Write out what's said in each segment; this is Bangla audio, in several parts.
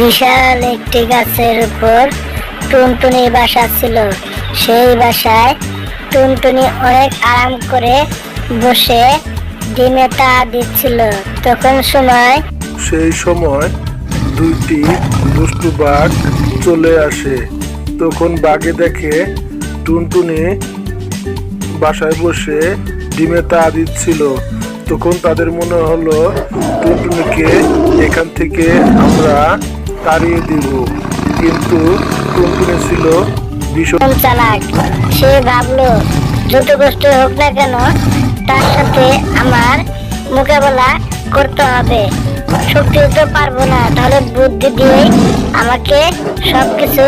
বিশাল একটি গাছের উপর টুনটুনি বাসা ছিল। সেই বাসায় টুনটুনি অনেক আরাম করে বসে ডিমে তা দিচ্ছিল। তখন সময় সেই সময় দুইটি দুষ্টু বাঘ চলে আসে। তখন বাঘে দেখে টুনটুনি বাসায় বসে ডিমে তা দিচ্ছিল। তখন তাদের মনে হলো, টুনটুনিকে এখান থেকে আমরা তাড়িয়ে দিব। কিন্তু টুনটুনি ছিল ভীষণ চালাক সে ভাবলো যত কষ্ট হোক না কেন তার সাথে আমার মোকাবেলা করতে হবে। শক্তি তো পারব না তাহলে বুদ্ধি দিয়ে আমাকে সবকিছু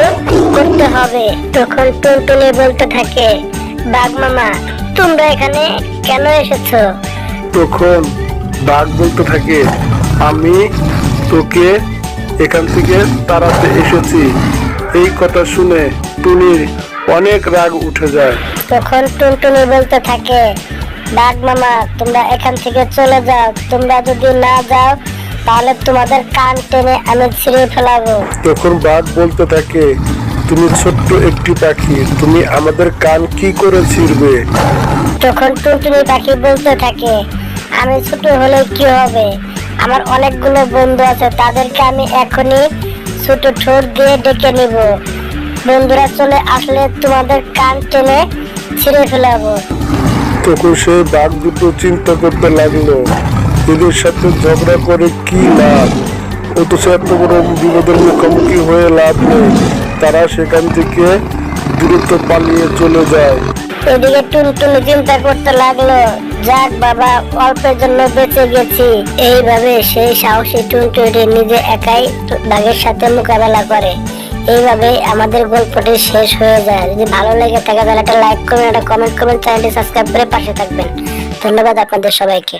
করতে হবে। তখন টুনটুনি বলতে থাকে বাঘ মামা তোমরা এখানে কেন এসেছ? তখন বাঘ বলতে থাকে আমি তোকে এখান থেকে তাড়াতে এসেছি। এই কথা শুনে টুনির অনেক রাগ উঠে যায়। তখন টুনটুনি বলতে থাকে বাঘ মামা তোমরা এখান থেকে চলে যাও। তোমরা যদি না যাও তাহলে তোমাদের কান টেনে আমি ছিঁড়ে ফেলাবো। তখন বাঘ বলতে থাকে তুমি ছোট্ট একটি পাখি তুমি আমাদের কান কি করে ছিঁড়বে? তখন টুনটুনি পাখি বলতে থাকে আমি ছোট হলে কি হবে? আমার অনেকগুলো বন্ধু আছে তাদেরকে আমি এখনই ছোট ঠোঁট দিয়ে ডেকে নিব। বন্ধুরা চলে আসলে তোমাদের কান টেনে ছিঁড়ে ফেলাবো। তখন সে বাঘ দুটো চিন্তা করতে লাগল এদের সাথে ঝগড়া করে কি লাভ? অথচ এত বড় বিপদের মুখোমুখি হয়ে লাভ নেই। তারা সেখান থেকে দ্রুত পালিয়ে চলে যায়। এদিকে টুনটুনি চিন্তা করতে লাগল। যাক বাবা, অল্পের জন্য বেঁচে গেছি। এইভাবে সেই সাহসী টুনটুনি নিজে একাই বাঘের সাথে মোকাবেলা করে। এইভাবে আমাদের গল্পটি শেষ হয়ে যায়। যদি ভালো লেগে থাকে, তাহলে একটা লাইক করবেন, একটা কমেন্ট করবেন চ্যানেলটি সাবস্ক্রাইব করে পাশে থাকবেন। ধন্যবাদ আপনাদের সবাইকে।